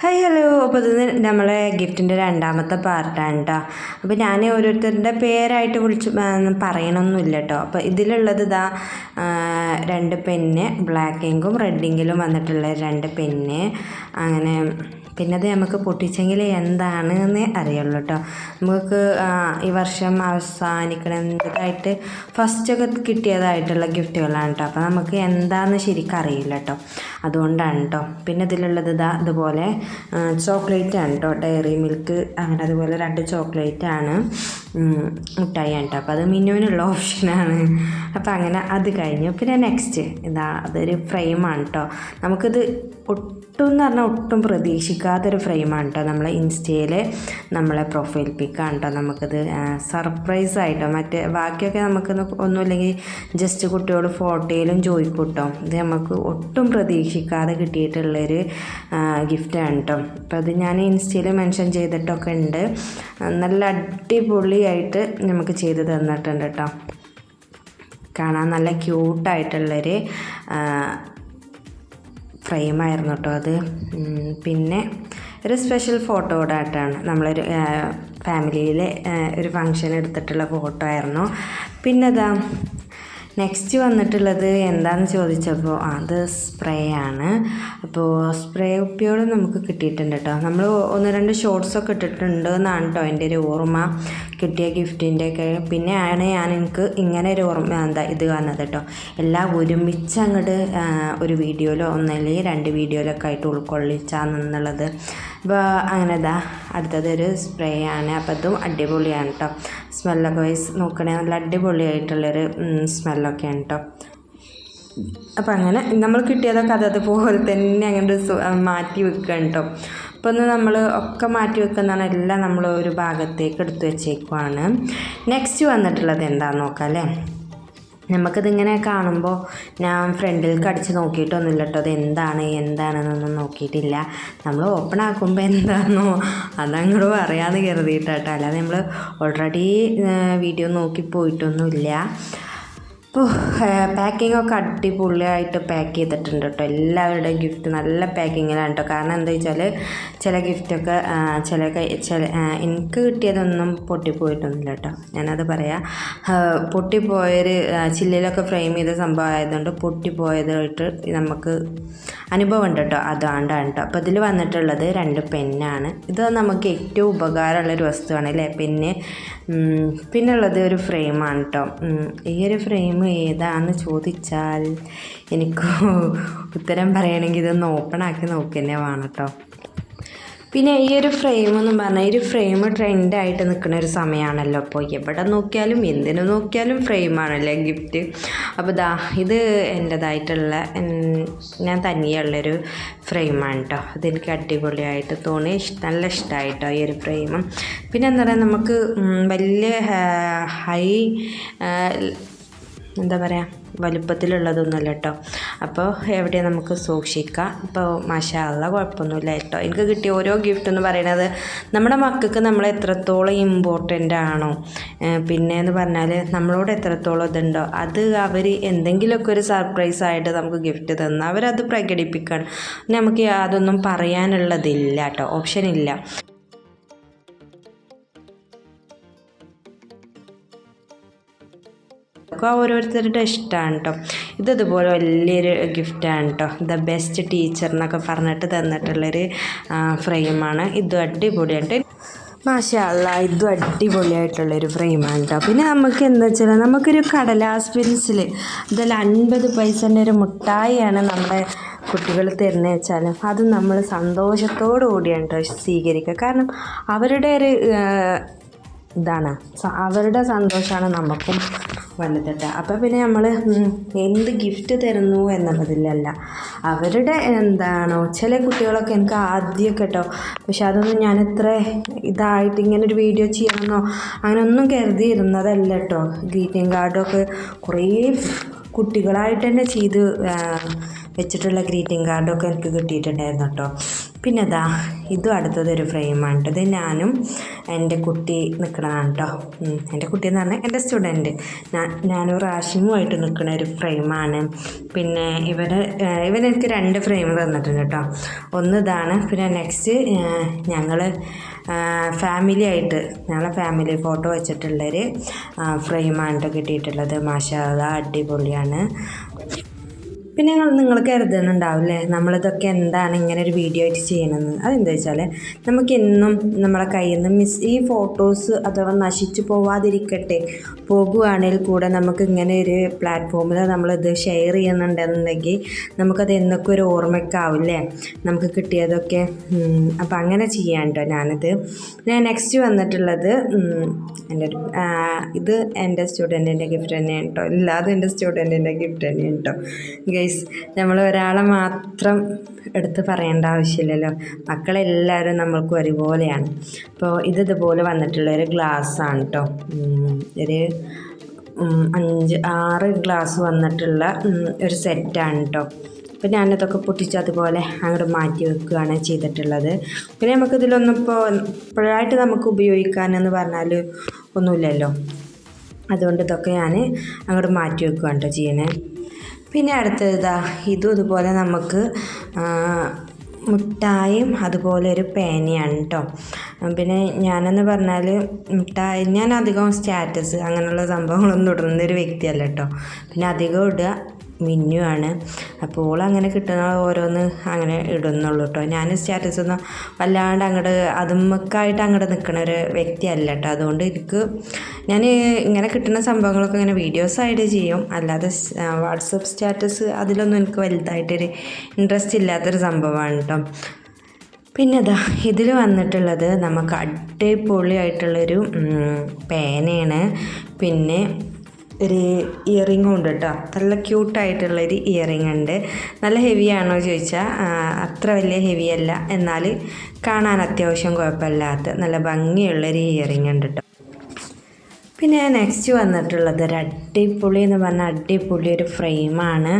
Hi hello അപ്പോൾ ഇത് നമ്മളെ ഗിഫ്റ്റിന്റെ രണ്ടാമത്തെ പാർട്ടാണ് കേട്ടോ അപ്പോൾ ഞാൻ ഓരോരുത്തരുടെ പേരായിട്ട് വിളിച്ച് പറയണമൊന്നുമില്ല കേട്ടോ അപ്പോൾ ഇതിലുള്ളത് ഇതാ രണ്ട് പെന്ന് ബ്ലാക്ക് ഇങ്കും റെഡ് ഇങ്കിലും വന്നിട്ടുള്ള രണ്ട് പെന്ന്. അങ്ങനെ പിന്നെ അത് നമുക്ക് പൊട്ടിച്ചെങ്കിൽ എന്താണ് എന്ന് അറിയുള്ളൂ കേട്ടോ നമുക്ക് ഈ വർഷം അവസാനിക്കണതായിട്ട് ഫസ്റ്റൊക്കെ കിട്ടിയതായിട്ടുള്ള ഗിഫ്റ്റുകളാണ് കേട്ടോ അപ്പോൾ നമുക്ക് എന്താണെന്ന് ശരിക്കും അറിയില്ല കേട്ടോ അതുകൊണ്ടാണ് കേട്ടോ പിന്നെ ഇതിലുള്ളത് ഇതാ ഇതുപോലെ ചോക്ലേറ്റ് ആണ് കേട്ടോ ഡയറി മിൽക്ക് അങ്ങനെ അതുപോലെ രണ്ട് ചോക്ലേറ്റ് ആണ് മിഠായി ആണ് കേട്ടോ അപ്പോൾ അത് മിന്നുവിനുള്ള ഓപ്ഷനാണ് അപ്പോൾ അങ്ങനെ അത് കഴിഞ്ഞു. പിന്നെ നെക്സ്റ്റ് ഇതാ അതൊരു ഫ്രെയിമാണ് കേട്ടോ നമുക്കിത് ഒട്ടും എന്ന് പറഞ്ഞാൽ ഒട്ടും പ്രതീക്ഷിക്കാത്തൊരു ഫ്രെയിമാണ് കേട്ടോ നമ്മളെ ഇൻസ്റ്റയിൽ നമ്മളെ പ്രൊഫൈൽ പിക്കാണ് കേട്ടോ നമുക്കിത് സർപ്രൈസ് ആയിട്ടോ. മറ്റേ ബാക്കിയൊക്കെ നമുക്ക് ഒന്നുമില്ലെങ്കിൽ ജസ്റ്റ് കുട്ടിയോട് ഫോട്ടോയിലും ചോദിക്കും ഇത് നമുക്ക് ഒട്ടും പ്രതീക്ഷിക്കാതെ കിട്ടിയിട്ടുള്ളൊരു ഗിഫ്റ്റാണ് കേട്ടോ അപ്പോൾ അത് ഞാൻ ഇൻസ്റ്റയിൽ മെൻഷൻ ചെയ്തിട്ടൊക്കെ ഉണ്ട് നല്ല അടിപൊളിയായിട്ട് നമുക്ക് ചെയ്ത് തന്നിട്ടുണ്ട് കേട്ടോ കാണാൻ നല്ല ക്യൂട്ടായിട്ടുള്ളൊരു ഫ്രെയിമായിരുന്നു കേട്ടോ അത്. പിന്നെ ഒരു സ്പെഷ്യൽ ഫോട്ടോ കൂടെ ആയിട്ടാണ് നമ്മളൊരു ഫാമിലിയിലെ ഒരു ഫങ്ഷൻ എടുത്തിട്ടുള്ള ഫോട്ടോ ആയിരുന്നു. പിന്നെ അതാ നെക്സ്റ്റ് വന്നിട്ടുള്ളത് എന്താണെന്ന് ചോദിച്ചപ്പോൾ അത് സ്പ്രേ ആണ്. അപ്പോൾ സ്പ്രേ കുപ്പിയോട് നമുക്ക് കിട്ടിയിട്ടുണ്ട് കേട്ടോ നമ്മൾ ഒന്ന് രണ്ട് ഷോർട്സൊക്കെ ഇട്ടിട്ടുണ്ട് എന്നാണ് കേട്ടോ എന്റെ ഒരു ഓർമ്മ. കിട്ടിയ ഗിഫ്റ്റിന്റെ ഒക്കെ. പിന്നെ ആണ് ഞാൻ എനിക്ക് ഇങ്ങനെ ഒരു ഓർമ്മ എന്താ ഇത് വന്നത് കേട്ടോ എല്ലാം ഒരുമിച്ച് അങ്ങോട്ട് ഒരു വീഡിയോയിലോ ഒന്നല്ലെങ്കിൽ രണ്ട് വീഡിയോയിലൊക്കെ ആയിട്ട് ഉൾക്കൊള്ളിച്ചാന്നുള്ളത്. അപ്പോൾ അങ്ങനെ ഇതാ അടുത്തത് ഒരു സ്പ്രേ ആണ് അപ്പോൾ അതും അടിപൊളിയാണ് കേട്ടോ സ്മെല്ലൊക്കെ വൈസ് നോക്കണേ നല്ല അടിപൊളിയായിട്ടുള്ളൊരു സ്മെല്ലൊക്കെയാണ് കേട്ടോ അപ്പോൾ അങ്ങനെ നമ്മൾ കിട്ടിയതൊക്കെ അത് അതുപോലെ തന്നെ അങ്ങനെ മാറ്റി വെക്കുകയാണ് കേട്ടോ അപ്പോൾ ഒന്ന് നമ്മൾ ഒക്കെ മാറ്റി വെക്കുന്നതാണ് എല്ലാം നമ്മൾ ഒരു ഭാഗത്തേക്ക് എടുത്തു വെച്ചേക്കുവാണ്. നെക്സ്റ്റ് വന്നിട്ടുള്ളത് എന്താണെന്ന് നോക്കാം അല്ലേ? നമുക്കിതിങ്ങനെ കാണുമ്പോൾ ഞാൻ ഫ്രണ്ടിൽ കടിച്ച് നോക്കിയിട്ടൊന്നുമില്ല കേട്ടോ അത് എന്താണ് എന്താണെന്നൊന്നും നോക്കിയിട്ടില്ല. നമ്മൾ ഓപ്പൺ ആക്കുമ്പോൾ എന്താണെന്നോ അതങ്ങോട്ട് പറയാമെന്ന് കരുതിയിട്ടാട്ടോ. അല്ലാതെ നമ്മൾ ഓൾറെഡി വീഡിയോ നോക്കി പോയിട്ടൊന്നുമില്ല. അപ്പോൾ പാക്കിംഗ് ഒക്കെ അടിപൊളിയായിട്ട് പാക്ക് ചെയ്തിട്ടുണ്ട് കേട്ടോ എല്ലാവരുടെയും ഗിഫ്റ്റ് നല്ല പാക്കിങ്ങിലാണ് കേട്ടോ കാരണം എന്താ വെച്ചാൽ ചില ഗിഫ്റ്റൊക്കെ ചില ചില എനിക്ക് കിട്ടിയതൊന്നും പൊട്ടിപ്പോയിട്ടൊന്നുമില്ല കേട്ടോ ഞാനത് പറയാം. പൊട്ടിപ്പോയൊരു ചില്ലിലൊക്കെ ഫ്രെയിം ചെയ്ത സംഭവം ആയതുകൊണ്ട് പൊട്ടിപ്പോയതായിട്ട് നമുക്ക് അനുഭവം ഉണ്ട് കേട്ടോ അതാണ്ടാണ് കേട്ടോ അപ്പോൾ ഇതിൽ വന്നിട്ടുള്ളത് രണ്ട് പെന്നാണ് ഇത് നമുക്ക് ഏറ്റവും ഉപകാരമുള്ളൊരു വസ്തുവാണ് അല്ലേ? പിന്നെ പിന്നെ പിന്നുള്ളത് ഒരു ഫ്രെയിമാണ് കേട്ടോ ഈ ഒരു ഫ്രെയിം ഏതാന്ന് ചോദിച്ചാൽ എനിക്ക് ഉത്തരം പറയണമെങ്കിൽ ഇതൊന്ന് ഓപ്പൺ ആക്കി നോക്കി തന്നെ വേണം കേട്ടോ പിന്നെ ഈ ഒരു ഫ്രെയിം എന്ന് പറഞ്ഞാൽ ഈ ഒരു ഫ്രെയിം ട്രെൻഡായിട്ട് നിൽക്കുന്ന ഒരു സമയമാണല്ലോ അപ്പോൾ എവിടെ നോക്കിയാലും എന്തിനു നോക്കിയാലും ഫ്രെയിമാണല്ലേ ഗിഫ്റ്റ് അപ്പോൾ ദാ ഇത് എന്റേതായിട്ടുള്ള ഞാൻ തനിയുള്ളൊരു ഫ്രെയിമാണ് കേട്ടോ അതെനിക്ക് അടിപൊളിയായിട്ട് തോന്നി. നല്ല ഇഷ്ടമായിട്ടോ ഈ ഒരു ഫ്രെയിം പിന്നെ എന്താ പറയുക നമുക്ക് വലിയ ഹൈ എന്താ പറയുക വലുപ്പത്തിലുള്ളതൊന്നുമല്ല കേട്ടോ അപ്പോൾ എവിടെ നമുക്ക് സൂക്ഷിക്കാം. ഇപ്പോൾ മഷാല കുഴപ്പമൊന്നുമില്ല കേട്ടോ. എനിക്ക് കിട്ടിയ ഓരോ ഗിഫ്റ്റ് എന്ന് പറയുന്നത് നമ്മുടെ മക്കൾക്ക് നമ്മൾ എത്രത്തോളം ഇമ്പോർട്ടന്റ് ആണോ. പിന്നെ എന്ന് പറഞ്ഞാൽ നമ്മളോട് എത്രത്തോളം ഇതുണ്ടോ അത് അവർ എന്തെങ്കിലുമൊക്കെ ഒരു സർപ്രൈസ് ആയിട്ട് നമുക്ക് ഗിഫ്റ്റ് തന്ന് അവരത് പ്രകടിപ്പിക്കണം. നമുക്ക് അതൊന്നും പറയാനുള്ളതില്ല കേട്ടോ. ഓപ്ഷൻ ഇല്ല. ഒക്കെ ഓരോരുത്തരുടെ ഇഷ്ടമാണ് കേട്ടോ ഇത് ഇതുപോലെ വലിയൊരു ഗിഫ്റ്റാണ് കേട്ടോ ദ ബെസ്റ്റ് ടീച്ചർ എന്നൊക്കെ പറഞ്ഞിട്ട് തന്നിട്ടുള്ളൊരു ഫ്രെയിമാണ് ഇതും അടിപൊളിയായിട്ട്. മാഷല്ല ഇതും അടിപൊളിയായിട്ടുള്ളൊരു ഫ്രെയിമാണ് കേട്ടോ പിന്നെ നമുക്ക് എന്താ വെച്ചാൽ നമുക്കൊരു കടലാസ് പെൻസിൽ ഇതിൽ അൻപത് പൈസന്റെ ഒരു മുട്ടായിയാണ് നമ്മുടെ കുട്ടികൾ തരുന്നത് വെച്ചാലും അത് നമ്മൾ സന്തോഷത്തോടു കൂടിയാണ് കേട്ടോ സ്വീകരിക്കുക. കാരണം അവരുടെ ഒരു ഇതാണ്. അവരുടെ സന്തോഷമാണ് നമുക്കും വലുതട്ട അപ്പോൾ പിന്നെ നമ്മൾ എന്ത് ഗിഫ്റ്റ് തരുന്നു എന്നുള്ളതിലല്ല. അവരുടെ എന്താണോ ചില കുട്ടികളൊക്കെ എനിക്ക് ആദ്യമൊക്കെ കേട്ടോ പക്ഷെ അതൊന്നും ഞാൻ ഇത്ര ഇതായിട്ട് ഇങ്ങനെ ഒരു വീഡിയോ ചെയ്യണമെന്നോ അങ്ങനെയൊന്നും കരുതിയിരുന്നതല്ല കേട്ടോ ഗ്രീറ്റിംഗ് കാർഡൊക്കെ കുറേ കുട്ടികളായിട്ട് തന്നെ ചെയ്ത് വെച്ചിട്ടുള്ള ഗ്രീറ്റിംഗ് കാർഡൊക്കെ എനിക്ക് കിട്ടിയിട്ടുണ്ടായിരുന്നു കേട്ടോ പിന്നെ അതാ ഇതും അടുത്തതൊരു ഫ്രെയിമാണ് ഇത് ഞാനും എന്റെ കുട്ടി നിൽക്കണതാണ് കേട്ടോ. എന്റെ കുട്ടി എന്ന് പറഞ്ഞാൽ എന്റെ സ്റ്റുഡന്റ് ഞാനും റാഷിമുമായിട്ട് നിൽക്കുന്ന ഒരു ഫ്രെയിമാണ്. പിന്നെ ഇവർ എനിക്ക് രണ്ട് ഫ്രെയിം തന്നിട്ടുണ്ട് കേട്ടോ. ഒന്ന് ഇതാണ് പിന്നെ നെക്സ്റ്റ് ഞങ്ങൾ ഫാമിലി ആയിട്ട് ഞങ്ങളെ ഫാമിലി ഫോട്ടോ വെച്ചിട്ടുള്ളൊരു ഫ്രെയിമാണ് കേട്ടോ കിട്ടിയിട്ടുള്ളത്. മാഷാ അടിപൊളിയാണ്. പിന്നെ നിങ്ങൾ കരുതുന്നുണ്ടാവില്ലേ? നമ്മളിതൊക്കെ എന്താണ് ഇങ്ങനെ ഒരു വീഡിയോ ആയിട്ട് ചെയ്യണമെന്ന് അതെന്താ വെച്ചാൽ നമുക്ക് എന്നും നമ്മളെ കയ്യിൽ നിന്ന് മിസ് ഈ ഫോട്ടോസ് അഥവാ നശിച്ചു പോവാതിരിക്കട്ടെ. പോകുകയാണെങ്കിൽ കൂടെ നമുക്ക് ഇങ്ങനെ ഒരു പ്ലാറ്റ്ഫോമിൽ നമ്മളിത് ഷെയർ ചെയ്യുന്നുണ്ടെന്നുണ്ടെങ്കിൽ നമുക്കത് എന്നൊക്കെ ഒരു ഓർമ്മയ്ക്കാവില്ലേ നമുക്ക് കിട്ടിയതൊക്കെ അപ്പം അങ്ങനെ ചെയ്യാൻ കേട്ടോ ഞാനിത്. ഞാൻ നെക്സ്റ്റ് വന്നിട്ടുള്ളത് എന്റെ ഒരു ഇത് എന്റെ സ്റ്റുഡന്റിന്റെ ഗിഫ്റ്റ് തന്നെയാണ് കേട്ടോ ഇല്ലാതെ എന്റെ സ്റ്റുഡന്റിന്റെ ഗിഫ്റ്റ് തന്നെയാണ് കേട്ടോ ഗൈസ് നമ്മൾ ഒരാളെ മാത്രം എടുത്ത് പറയേണ്ട ആവശ്യമില്ലല്ലോ. മക്കളെല്ലാവരും നമ്മൾക്ക് ഒരുപോലെയാണ്. അപ്പോൾ ഇത് ഇതുപോലെ വന്നിട്ടുള്ള ഒരു ഗ്ലാസ്സാണ് കേട്ടോ ഒരു അഞ്ച് ആറ് ഗ്ലാസ് വന്നിട്ടുള്ള ഒരു സെറ്റാണ് കേട്ടോ അപ്പോൾ ഞാനിതൊക്കെ പൊട്ടിച്ച് അതുപോലെ അങ്ങോട്ട് മാറ്റി വെക്കുകയാണ് ചെയ്തിട്ടുള്ളത്. പിന്നെ നമുക്കിതിലൊന്നും ഇപ്പോൾ ഇപ്പോഴായിട്ട് നമുക്ക് ഉപയോഗിക്കാനെന്ന് പറഞ്ഞാൽ ഒന്നുമില്ലല്ലോ. അതുകൊണ്ട് ഇതൊക്കെ ഞാൻ അങ്ങോട്ട് മാറ്റി വെക്കുകയാണ് കേട്ടോ ചെയ്യണേ. പിന്നെ അടുത്തത് ഇതാ ഇതും ഇതുപോലെ നമുക്ക് മുട്ടായും അതുപോലെ ഒരു പേനയാണ് കേട്ടോ പിന്നെ ഞാനെന്ന് പറഞ്ഞാൽ മിഠായി ഞാൻ അധികം സ്റ്റാറ്റസ് അങ്ങനെയുള്ള സംഭവങ്ങളൊന്നും ഇടുന്നൊരു വ്യക്തിയല്ല കേട്ടോ പിന്നെ അധികം ഇടുക മിന്നു ആണ് അപ്പോൾ ഓൾ അങ്ങനെ കിട്ടുന്ന ഓരോന്ന് അങ്ങനെ ഇടുന്നുള്ളൂ കേട്ടോ ഞാൻ സ്റ്റാറ്റസ് ഒന്നും വല്ലാണ്ട് അങ്ങോട്ട് അതുമ്മക്കായിട്ട് അങ്ങോട്ട് നിൽക്കുന്ന ഒരു വ്യക്തിയല്ല കേട്ടോ അതുകൊണ്ട് എനിക്ക് ഞാൻ ഇങ്ങനെ കിട്ടുന്ന സംഭവങ്ങളൊക്കെ ഇങ്ങനെ വീഡിയോസ് ആയിട്ട് ചെയ്യും. അല്ലാതെ വാട്സപ്പ് സ്റ്റാറ്റസ് അതിലൊന്നും എനിക്ക് വലുതായിട്ടൊരു ഇൻട്രസ്റ്റ് ഇല്ലാത്തൊരു സംഭവമാണ് കേട്ടോ പിന്നെ അതാ ഇതിൽ വന്നിട്ടുള്ളത് നമുക്ക് അടിപൊളിയായിട്ടുള്ളൊരു പേനയാണ്. പിന്നെ ഒരു ഇയറിങ്ങും ഉണ്ട് കേട്ടോ. നല്ല ക്യൂട്ടായിട്ടുള്ളൊരു ഇയറിംഗ് ഉണ്ട്. നല്ല ഹെവി ആണോ ചോദിച്ചാൽ അത്ര വലിയ ഹെവി അല്ല. എന്നാൽ കാണാൻ അത്യാവശ്യം കുഴപ്പമില്ലാത്ത നല്ല ഭംഗിയുള്ളൊരു ഇയറിംഗ് ഉണ്ട് കേട്ടോ. പിന്നെ നെക്സ്റ്റ് വന്നിട്ടുള്ളത് ഒരു അടിപൊളി എന്ന് പറഞ്ഞാൽ അടിപൊളി ഒരു ഫ്രെയിമാണ്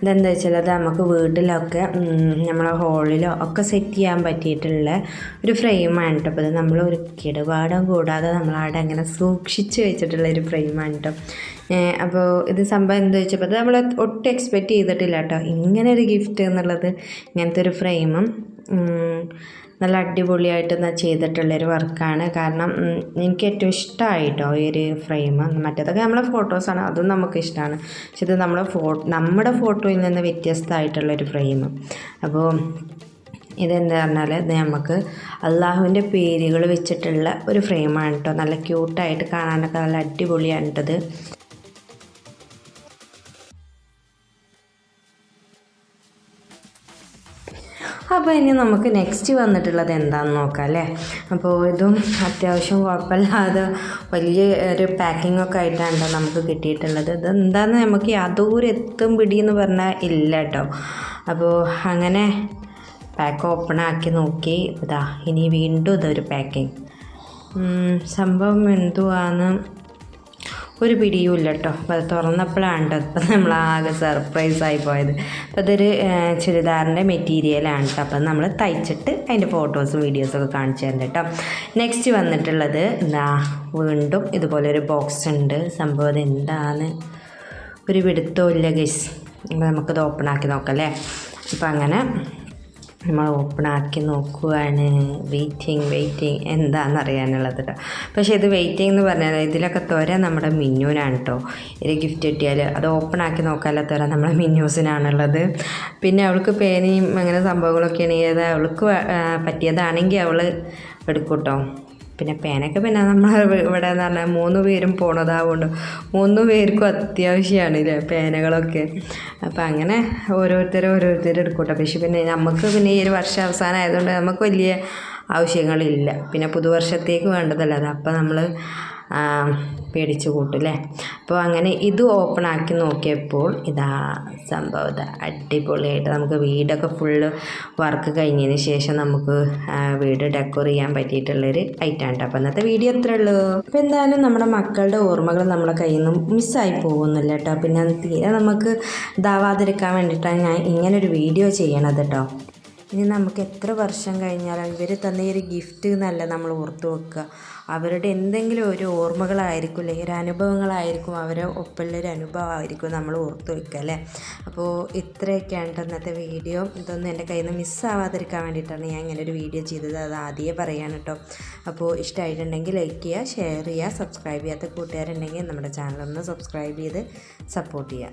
ഇതെന്താ വെച്ചാൽ അത് നമുക്ക് വീട്ടിലൊക്കെ നമ്മളെ ഹോളിലോ ഒക്കെ സെറ്റ് ചെയ്യാൻ പറ്റിയിട്ടുള്ള ഒരു ഫ്രെയിമാണ് കേട്ടോ അപ്പോൾ ഇത് നമ്മൾ ഒരു കിടപാടും കൂടാതെ നമ്മളവിടെ അങ്ങനെ സൂക്ഷിച്ച് വെച്ചിട്ടുള്ള ഒരു ഫ്രെയിമാണ് കേട്ടോ അപ്പോൾ ഇത് സംഭവം എന്താ വെച്ചപ്പോൾ അത് നമ്മൾ ഒട്ടും എക്സ്പെക്റ്റ് ചെയ്തിട്ടില്ല കേട്ടോ ഇങ്ങനെ ഒരു ഗിഫ്റ്റ് എന്നുള്ളത് ഇങ്ങനത്തെ ഒരു ഫ്രെയിമും നല്ല അടിപൊളിയായിട്ട് എന്നാൽ ചെയ്തിട്ടുള്ളൊരു വർക്കാണ്. കാരണം എനിക്ക് ഏറ്റവും ഇഷ്ടമായിട്ടോ ഈ ഒരു ഫ്രെയിം? മറ്റേതൊക്കെ നമ്മളെ ഫോട്ടോസാണ് അതും നമുക്ക് ഇഷ്ടമാണ് പക്ഷെ ഇത് നമ്മളെ ഫോ നമ്മുടെ ഫോട്ടോയിൽ നിന്ന് വ്യത്യസ്തമായിട്ടുള്ളൊരു ഫ്രെയിം. അപ്പോൾ ഇതെന്താ പറഞ്ഞാൽ ഇത് നമുക്ക് അള്ളാഹുവിന്റെ പേരുകൾ വെച്ചിട്ടുള്ള ഒരു ഫ്രെയിമാണ് കേട്ടോ. നല്ല ക്യൂട്ടായിട്ട് കാണാനൊക്കെ നല്ല അടിപൊളിയാണ് കേട്ടത് അപ്പോൾ ഇനി നമുക്ക് നെക്സ്റ്റ് വന്നിട്ടുള്ളത് എന്താണെന്ന് നോക്കാം അല്ലേ? അപ്പോൾ ഇതും അത്യാവശ്യം കുഴപ്പമില്ലാതെ വലിയ ഒരു പാക്കിംഗ് ഒക്കെ ആയിട്ടാണ് നമുക്ക് കിട്ടിയിട്ടുള്ളത്. ഇത് എന്താന്ന് നമുക്ക് യാതൊരു എത്തും പിടിയെന്ന് പറഞ്ഞാൽ ഇല്ല കേട്ടോ അപ്പോൾ അങ്ങനെ പാക്ക് ഓപ്പൺ ആക്കി നോക്കി. ഇതാ ഇനി വീണ്ടും ഇതൊരു പാക്കിംഗ് സംഭവം എന്തുവാന്ന് ഒരു പിടിയും ഇല്ല കേട്ടോ അപ്പോൾ അത് തുറന്നപ്പോഴാണ് കേട്ടോ അപ്പം നമ്മൾ ആകെ സർപ്രൈസ് ആയി പോയത്. അപ്പോൾ അതൊരു ചുരിദാറിന്റെ മെറ്റീരിയലാണ് കേട്ടോ അപ്പം നമ്മൾ തയ്ച്ചിട്ട് അതിന്റെ ഫോട്ടോസും വീഡിയോസും ഒക്കെ കാണിച്ചു തരുന്നുണ്ട് കേട്ടോ നെക്സ്റ്റ് വന്നിട്ടുള്ളത് എന്താ വീണ്ടും ഇതുപോലെ ഒരു ബോക്സ് ഉണ്ട്. സംഭവം എന്താണ് ഒരു പിടുത്തവും ഇല്ല ഗൈസ് നമുക്കത് ഓപ്പൺ ആക്കി നോക്കാം അല്ലേ? അപ്പം അങ്ങനെ നമ്മൾ ഓപ്പൺ ആക്കി നോക്കുകയാണ് വെയിറ്റിംഗ് വെയിറ്റിംഗ് എന്താണെന്ന് അറിയാനുള്ളത് കേട്ടോ പക്ഷേ ഇത് വെയിറ്റിംഗ് എന്ന് പറഞ്ഞാൽ ഇതിലൊക്കെ ത്വര നമ്മുടെ മിന്നൂനാണ് കേട്ടോ ഇത് ഗിഫ്റ്റ് കിട്ടിയാൽ അത് ഓപ്പൺ ആക്കി നോക്കാനുള്ള ത്വര നമ്മുടെ മിന്നൂസിനാണുള്ളത്. പിന്നെ അവൾക്ക് പേനയും അങ്ങനെ സംഭവങ്ങളൊക്കെ ആണെങ്കിൽ അവൾക്ക് പറ്റിയതാണെങ്കിൽ അവൾ എടുക്കും കേട്ടോ പിന്നെ പേനൊക്കെ പിന്നെ നമ്മൾ ഇവിടെ എന്ന് പറഞ്ഞാൽ മൂന്ന് പേരും പോണതാവുകൊണ്ട് മൂന്ന് പേർക്കും അത്യാവശ്യമാണ് ഇല്ലേ പേനകളൊക്കെ. അപ്പം അങ്ങനെ ഓരോരുത്തരും ഓരോരുത്തരും എടുക്കൂട്ടോ. പക്ഷെ പിന്നെ നമുക്ക് പിന്നെ ഈ ഒരു വർഷം അവസാനം ആയതുകൊണ്ട് നമുക്ക് വലിയ ആവശ്യങ്ങളില്ല. പിന്നെ പുതുവർഷത്തേക്ക് വേണ്ടതല്ല. അത് അപ്പം നമ്മൾ പേടിച്ച് കൂട്ടും അല്ലേ അപ്പോൾ അങ്ങനെ ഇത് ഓപ്പൺ ആക്കി നോക്കിയപ്പോൾ ഇതാ സംഭവം അടിപൊളിയായിട്ട് നമുക്ക് വീടൊക്കെ ഫുള്ള് വർക്ക് കഴിഞ്ഞതിന് ശേഷം നമുക്ക് വീട് ഡെക്കോർ ചെയ്യാൻ പറ്റിയിട്ടുള്ളൊരു ഐറ്റം കേട്ടോ അപ്പോൾ ഇന്നത്തെ വീഡിയോ ഇത്രേ ഉള്ളൂ. അപ്പോൾ എന്തായാലും നമ്മുടെ മക്കളുടെ ഓർമ്മകൾ നമ്മുടെ കയ്യിൽ നിന്നും മിസ്സായി പോകുന്നില്ല കേട്ടോ പിന്നെ തീരെ നമുക്ക് ഇതാവാതിരിക്കാൻ വേണ്ടിയിട്ടാണ് ഞാൻ ഇങ്ങനൊരു വീഡിയോ ചെയ്യണത് കേട്ടോ ഇനി നമുക്ക് എത്ര വർഷം കഴിഞ്ഞാലും ഇവർ തന്ന ഈ ഒരു ഗിഫ്റ്റ് എന്നല്ല നമ്മൾ ഓർത്ത് വെക്കുക. അവരുടെ എന്തെങ്കിലും ഒരു ഓർമ്മകളായിരിക്കും അല്ലെങ്കിൽ ഒരു അനുഭവങ്ങളായിരിക്കും അവരെ ഒപ്പമുള്ളൊരു അനുഭവമായിരിക്കും നമ്മൾ ഓർത്ത് വെക്കുക അല്ലേ? അപ്പോൾ ഇത്രയൊക്കെയാണ് ഇന്നത്തെ വീഡിയോ. ഇതൊന്നും എന്റെ കയ്യിൽ നിന്ന് മിസ്സാവാതിരിക്കാൻ വേണ്ടിയിട്ടാണ് ഞാൻ ഇങ്ങനെ ഒരു വീഡിയോ ചെയ്തത്. അത് ആദ്യമേ പറയാണ് കേട്ടോ. അപ്പോൾ ഇഷ്ടമായിട്ടുണ്ടെങ്കിൽ ലൈക്ക് ചെയ്യുക ഷെയർ ചെയ്യുക സബ്സ്ക്രൈബ് ചെയ്യാത്ത കൂട്ടുകാരുണ്ടെങ്കിൽ നമ്മുടെ ചാനലൊന്ന് സബ്സ്ക്രൈബ് ചെയ്ത് സപ്പോർട്ട് ചെയ്യുക.